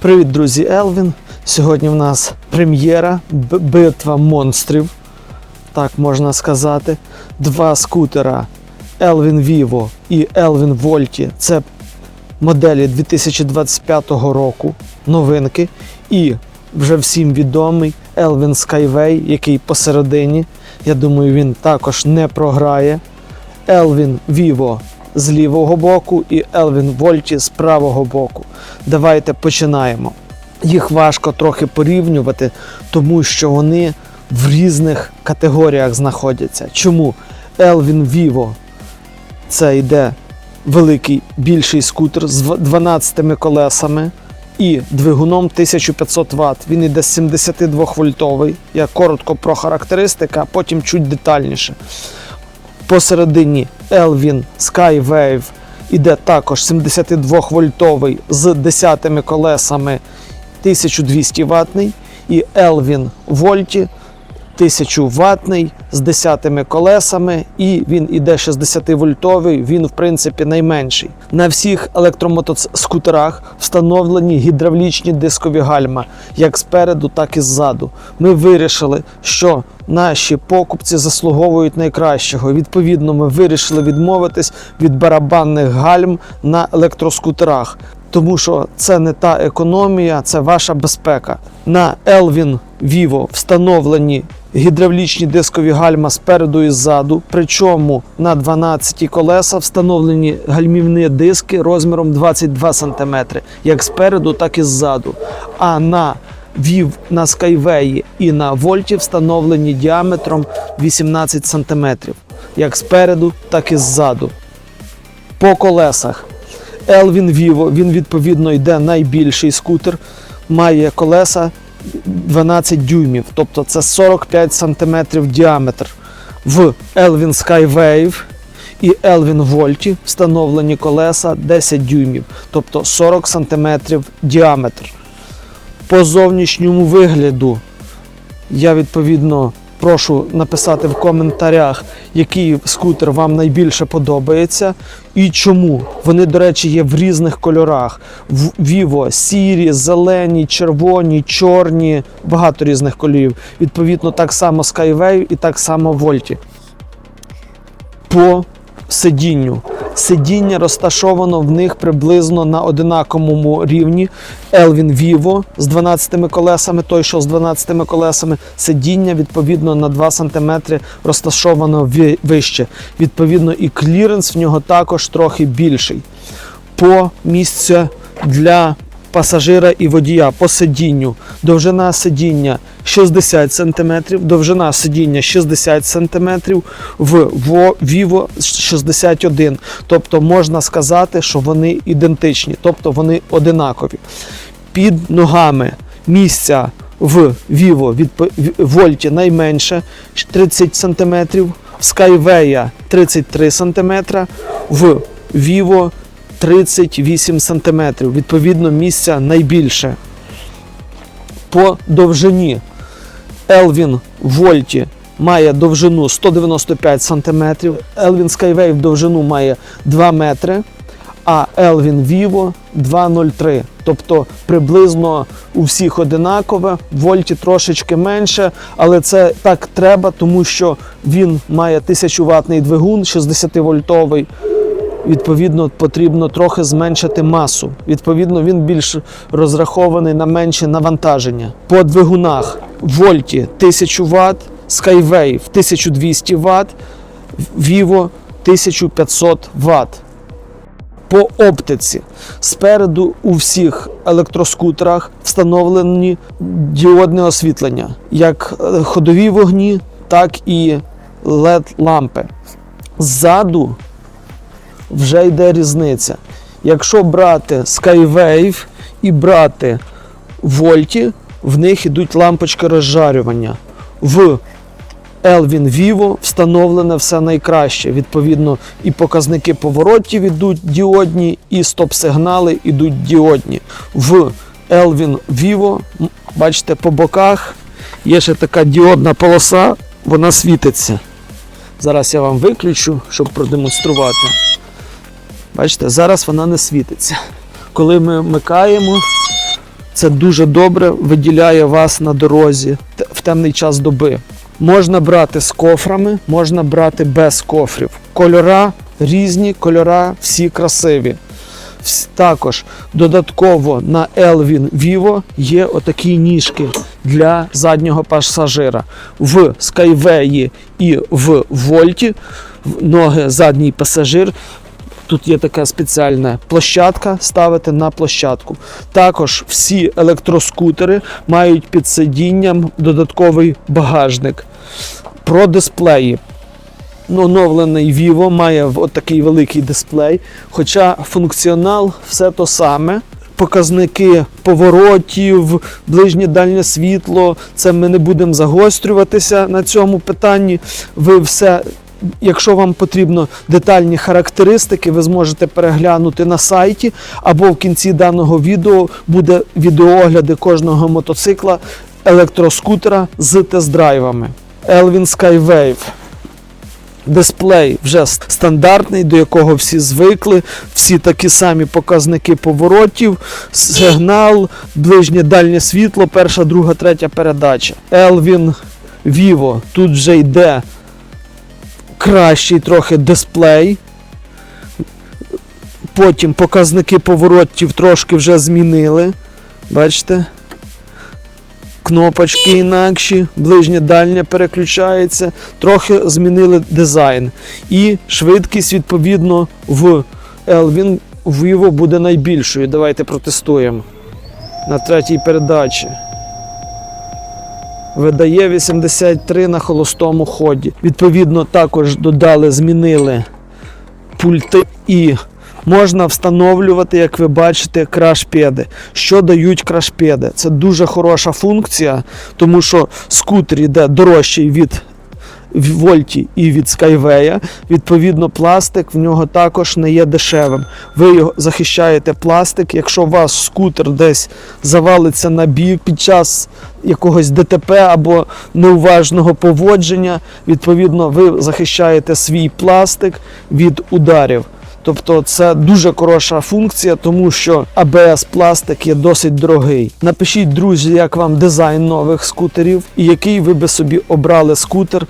Привіт, друзі, Елвін. Сьогодні в нас прем'єра, битва монстрів, так можна сказати. Два скутера Elvin Vivo і Elvin Volti. Це моделі 2025 року, новинки. І вже всім відомий Elvin Skyway, який посередині. Я думаю, він також не програє. Elvin Vivo з лівого боку і Elvin Volti з правого боку. Давайте починаємо. Їх важко трохи порівнювати, тому що вони в різних категоріях знаходяться. Чому Elvin Vivo це йде великий більший скутер з 12 колесами і двигуном 1500 Вт. Він йде 72 вольтовий. Я коротко про характеристики, а потім чуть детальніше. Посередині Elvin Skywave. Іде також 72 вольтовий з 10 колесами 1200 ватний. І Elvin Volti 1000 ватний з 10 колесами, і він іде 60 вольтовий. Він, в принципі, найменший. На всіх електромотоскутерах встановлені гідравлічні дискові гальма, як спереду, так і ззаду. Ми вирішили, що наші покупці заслуговують найкращого. Відповідно, ми вирішили відмовитись від барабанних гальм на електроскутерах. Тому що це не та економія, це ваша безпека. На Elvin Vivo встановлені гідравлічні дискові гальма спереду і ззаду. Причому на 12 колеса встановлені гальмівні диски розміром 22 см, як спереду, так і ззаду. А на Вів на Skyway і на Вольті встановлені діаметром 18 см, як спереду, так і ззаду. По колесах Elvin Vivo, він відповідно йде найбільший скутер, має колеса 12 дюймів, тобто це 45 см діаметр. В Elvin Skywave і Elvin Volti встановлені колеса 10 дюймів, тобто 40 см діаметр. По зовнішньому вигляду я відповідно прошу написати в коментарях, який скутер вам найбільше подобається і чому. Вони, до речі, є в різних кольорах: В- Vivo, сірі, зелені, червоні, чорні, багато різних кольорів. Відповідно, так само Skyway і так само Volti. По сидінню. Сидіння розташовано в них приблизно на одинаковому рівні. Elvin Vivo з 12 колесами, той, що з 12 колесами, сидіння відповідно на 2 см розташовано вище. Відповідно, і кліренс в нього також трохи більший. По місцю для пасажира і водія по сидінню. Довжина сидіння 60 см, довжина сидіння 60 см, в Vo- Vivo 61. Тобто можна сказати, що вони ідентичні, тобто вони одинакові. Під ногами місця в Vivo від Вольті найменше 30 см, в Skyway 33 см, в Vivo 38 см. Відповідно, місця найбільше. По довжині Elvin Volti має довжину 195 см, Elvin Skyway довжину має 2 метри, а Elvin Vivo 2,03. Тобто приблизно у всіх одинакове, вольті трошечки менше, але це так треба, тому що він має 1000 ватний двигун, 60 вольтовий. Відповідно, потрібно трохи зменшити масу. Відповідно, він більш розрахований на менші навантаження. По двигунах Вольті 1000 Вт, Skyway 1200 Вт, Vivo 1500 Вт. По оптиці спереду у всіх електроскутерах встановлені діодне освітлення, як е, ходові вогні, так і LED-лампи. Ззаду вже йде різниця. Якщо брати Skywave і брати Вольті, в них йдуть лампочки розжарювання. В Elvin Vivo встановлене все найкраще. Відповідно, і показники поворотів ідуть діодні, і стоп-сигнали йдуть діодні. В Elvin Vivo, бачите, по боках є ще така діодна полоса, вона світиться. Зараз я вам виключу, щоб продемонструвати. Бачите, зараз вона не світиться. Коли ми вмикаємо, Це дуже добре виділяє вас на дорозі в темний час доби. Можна брати з кофрами, можна брати без кофрів. Кольора різні, кольора всі красиві. Також додатково на Elvin Vivo є отакі ніжки для заднього пасажира. В Skyway і в Вольті ноги задній пасажир. Тут є така спеціальна площадка, ставити на площадку. Також всі електроскутери мають під сидінням додатковий багажник. Про дисплеї. Ну, оновлений Vivo має в- от такий великий дисплей, хоча функціонал все то саме. Показники поворотів, ближнє дальнє світло. Це ми не будемо загострюватися на цьому питанні. Ви все, якщо вам потрібно детальні характеристики, ви зможете переглянути на сайті, або в кінці даного відео буде відеоогляди кожного мотоцикла електроскутера з тест-драйвами. Elvin Skywave. Дисплей вже стандартний, до якого всі звикли, всі такі самі показники поворотів, сигнал, ближнє дальнє світло, перша, друга, третя передача. Elvin Vivo. Тут вже йде кращий трохи дисплей. Потім показники поворотів трошки вже змінили. Бачите? Кнопочки інакші, ближнє дальнє переключається, трохи змінили дизайн. І швидкість, відповідно, в Elvin Vivo буде найбільшою. Давайте протестуємо. На третій передачі. Видає 83 на холостому ході. Відповідно, також додали, змінили пульти і можна встановлювати, як ви бачите, крашпеди. Що дають крашпеди? Це дуже хороша функція, тому що скутер йде дорожчий від Вольті і від Skyway. Відповідно, пластик в нього також не є дешевим. Ви його захищаєте пластик. Якщо у вас скутер десь завалиться на бік під час якогось ДТП або неуважного поводження, відповідно, ви захищаєте свій пластик від ударів. Тобто це дуже хороша функція, тому що ABS пластик є досить дорогий. Напишіть, друзі, як вам дизайн нових скутерів і який ви би собі обрали скутер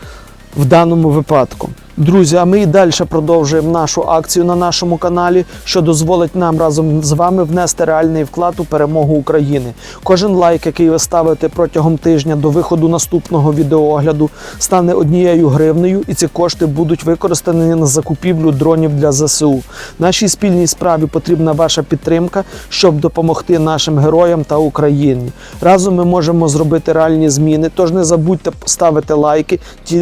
в даному випадку. Друзі, а ми і далі продовжуємо нашу акцію на нашому каналі, що дозволить нам разом з вами внести реальний вклад у перемогу України. Кожен лайк, який ви ставите протягом тижня до виходу наступного відеоогляду, стане однією гривнею, і ці кошти будуть використані на закупівлю дронів для ЗСУ. Нашій спільній справі потрібна ваша підтримка, щоб допомогти нашим героям та Україні. Разом ми можемо зробити реальні зміни. Тож не забудьте ставити лайки,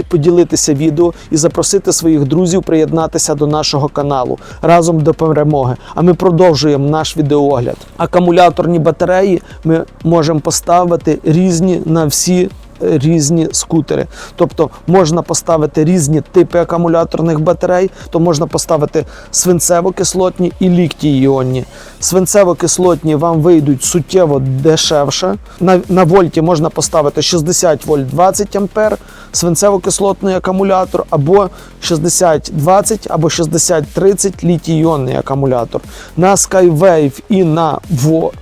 поділитися відео і запросити своїх друзів приєднатися до нашого каналу разом до перемоги. А ми продовжуємо наш відеоогляд. Акумуляторні батареї ми можемо поставити різні на всі. Різні скутери, тобто можна поставити різні типи акумуляторних батарей, то можна поставити свинцево-кислотні і лікті іонні. Свинцево-кислотні вам вийдуть суттєво дешевше. На, на вольті можна поставити 60 вольт 20 ампер, свинцево-кислотний акумулятор, або 60-20, або 60-30 літій-іонний акумулятор. На Skywave і на,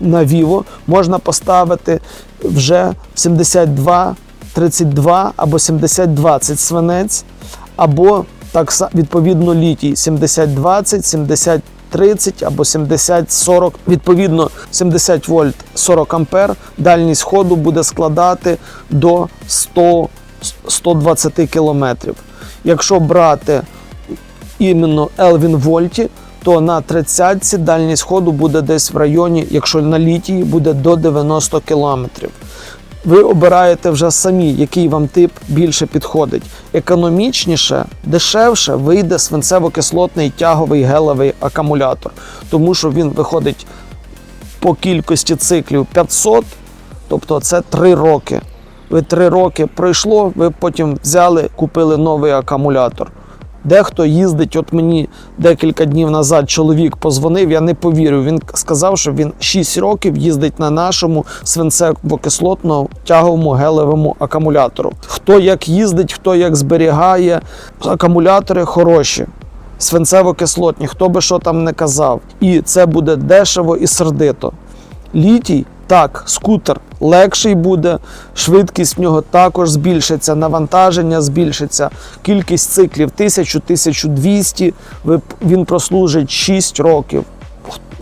на Vivo можна поставити вже 72 32 або 70-20 свинець, або так відповідно літій 70-20, 70-30 або 70-40. Відповідно 70 вольт 40 ампер. Дальність ходу буде складати до 100 120 кілометрів. Якщо брати іменно Elvin Вольті, то на 30 дальність ходу буде десь в районі, якщо на літії, буде до 90 кілометрів. Ви обираєте вже самі, який вам тип більше підходить. Економічніше, дешевше вийде свинцево-кислотний тяговий гелевий акумулятор, тому що він виходить по кількості циклів 500, тобто це 3 роки. Ви 3 роки пройшло, ви потім взяли, купили новий акумулятор. Дехто їздить, от мені декілька днів назад чоловік позвонив, я не повірив. Він сказав, що він 6 років їздить на нашому свинцево-кислотному тяговому гелевому акумулятору. Хто як їздить, хто як зберігає, акумулятори хороші. Свинцево-кислотні, хто би що там не казав. І це буде дешево і сердито. Літій Так, скутер легший буде, швидкість в нього також збільшиться, навантаження збільшиться, кількість циклів 1000-1200, ви- він прослужить 6 років.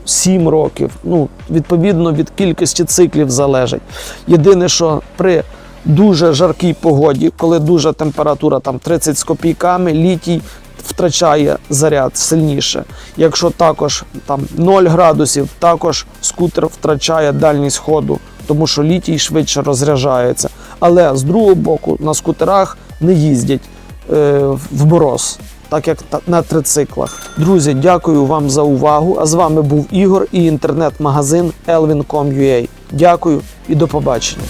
7 років. Ну, відповідно від кількості циклів залежить. Єдине, що при дуже жаркій погоді, коли дуже температура там 30 з копійками, літій втрачає заряд сильніше. Якщо також там 0 градусів, також скутер втрачає дальність ходу, тому що літій швидше розряджається. Але з другого боку на скутерах не їздять е, в мороз так як на трициклах. Друзі, дякую вам за увагу. А з вами був Ігор і інтернет-магазин elvin.com.ua. Дякую і до побачення.